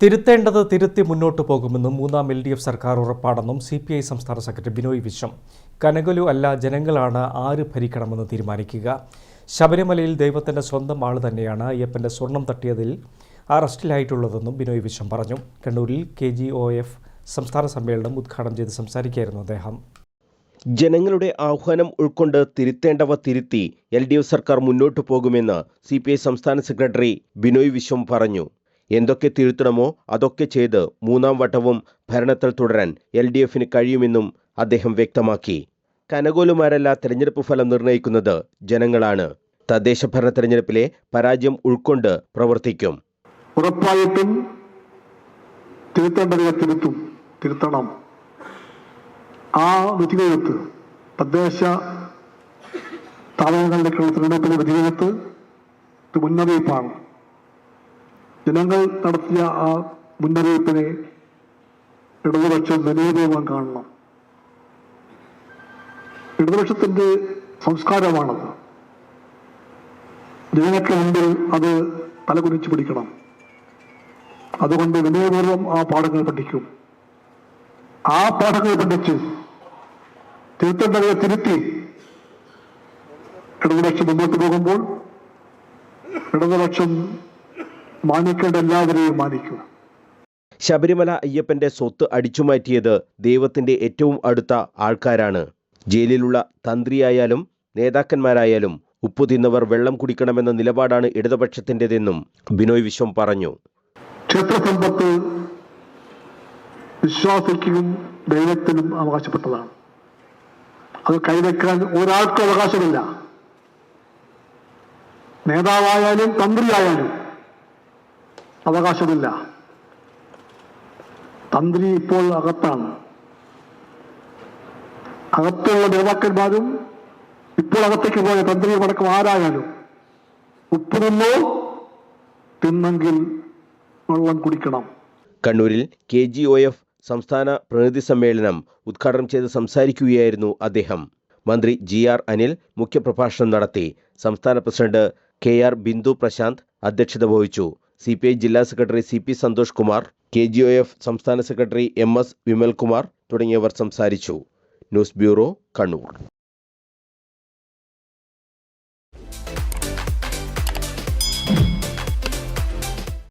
തിരുത്തേണ്ടത് തിരുത്തി മുന്നോട്ടു പോകുമെന്നും മൂന്നാം എൽ ഡി എഫ് സർക്കാർ ഉറപ്പാണെന്നും സി പി ഐ സംസ്ഥാന സെക്രട്ടറി ബിനോയ് വിശ്വം. കനകലു അല്ല ജനങ്ങളാണ് ആര് ഭരിക്കണമെന്ന് തീരുമാനിക്കുക. ശബരിമലയിൽ ദൈവത്തിന്റെ സ്വന്തം ആൾ തന്നെയാണ് അയ്യപ്പന്റെ സ്വർണം തട്ടിയതിൽ അറസ്റ്റിലായിട്ടുള്ളതെന്നും ബിനോയ് വിശ്വം പറഞ്ഞു. കണ്ണൂരിൽ കെ ജി ഒ എഫ് സംസ്ഥാന സമ്മേളനം ഉദ്ഘാടനം ചെയ്ത് സംസാരിക്കുകയായിരുന്നു അദ്ദേഹം. ജനങ്ങളുടെ ആഹ്വാനം ഉൾക്കൊണ്ട് തിരുത്തേണ്ടവ തിരുത്തി എൽ ഡി എഫ് സർക്കാർ മുന്നോട്ടു പോകുമെന്ന് സി പി ഐ സംസ്ഥാന സെക്രട്ടറി ബിനോയ് വിശ്വം പറഞ്ഞു. എന്തൊക്കെ തിരുത്തണമോ അതൊക്കെ ചെയ്ത് മൂന്നാം വട്ടവും ഭരണത്തിൽ തുടരാൻ എൽ ഡി എഫിന് കഴിയുമെന്നും അദ്ദേഹം വ്യക്തമാക്കി. കനകോലുമാരല്ല തെരഞ്ഞെടുപ്പ് ഫലം നിർണയിക്കുന്നത് ജനങ്ങളാണ്. തദ്ദേശ ഭരണ തെരഞ്ഞെടുപ്പിലെ പരാജയം ഉൾക്കൊണ്ട് പ്രവർത്തിക്കും. ഉറപ്പായിട്ടും തിരുത്തേണ്ടതിനെ തിരുത്തും തിരുത്തണം. ആ വിധികഴുത്ത് തദ്ദേശ സ്ഥാപനങ്ങളിലേക്കുള്ള തിരഞ്ഞെടുപ്പിലെ വിധികഴുത്ത് മുന്നറിയിപ്പാണ്. ജനങ്ങൾ നടത്തിയ ആ മുന്നറിയിപ്പിനെ ഇടതുപക്ഷം വിനയപൂർവം കാണണം. ഇടതുപക്ഷത്തിന്റെ സംസ്കാരമാണത്. ജനങ്ങൾക്ക് മുമ്പിൽ അത് തലകുനിച്ച് പിടിക്കണം. അതുകൊണ്ട് വിനയപൂർവം ആ പാഠങ്ങൾ പഠിക്കും. ആ പാഠങ്ങൾ പഠിച്ച് തിരുത്തേണ്ടവരെ തിരുത്തി ഇടതുപക്ഷം മുന്നോട്ട് പോകുമ്പോൾ ഇടതുപക്ഷം മാനിക്കേണ്ട എല്ലാവരെയും മാനിക്കുക. ശബരിമല അയ്യപ്പന്റെ സ്വത്ത് അടിച്ചുമാറ്റിയത് ദൈവത്തിന്റെ ഏറ്റവും അടുത്ത ആൾക്കാരാണ്. ജയിലിലുള്ള തന്ത്രിയായാലും നേതാക്കന്മാരായാലും ഉപ്പു തിന്നവർ വെള്ളം കുടിക്കണമെന്ന നിലപാടാണ് ഇടതുപക്ഷത്തിന്റെതെന്നും ബിനോയ് വിശ്വം പറഞ്ഞു. ക്ഷേത്രസമ്പത്ത് വിശ്വാസിക്കും ദൈവത്തിനും അവകാശപ്പെട്ടതാണ്. അത് കൈവയ്ക്കാൻ ഒരാൾക്കും അവകാശമില്ല. നേതാവായാലും തന്ത്രിയായാലും അവകാശമില്ല. തന്ത്രി ഇപ്പോൾ അകത്താണ്. അകത്തുള്ള നേതാക്കന്മാരും ഇപ്പോൾ അകത്തേക്ക് പോയ തന്ത്രിയും അടക്കം ആരായാലും ഉപ്പ് തിന്നോ തിന്നെങ്കിൽ വെള്ളം കുടിക്കണം. കണ്ണൂരിൽ കെ ജി ഒ എഫ് സംസ്ഥാന പ്രതിനിധി സമ്മേളനം ഉദ്ഘാടനം ചെയ്ത് സംസാരിക്കുകയായിരുന്നു അദ്ദേഹം. മന്ത്രി ജി ആർ അനിൽ മുഖ്യപ്രഭാഷണം നടത്തി സംസ്ഥാന president K R Bindu Prashanth അധ്യക്ഷത വഹിച്ചു. സി പി ഐ ജില്ലാ secretary C P Santhosh Kumar K G O F സംസ്ഥാന സെക്രട്ടറി എം എസ് വിമൽകുമാർ തുടങ്ങിയവർ സംസാരിച്ചു. News bureau Kannur.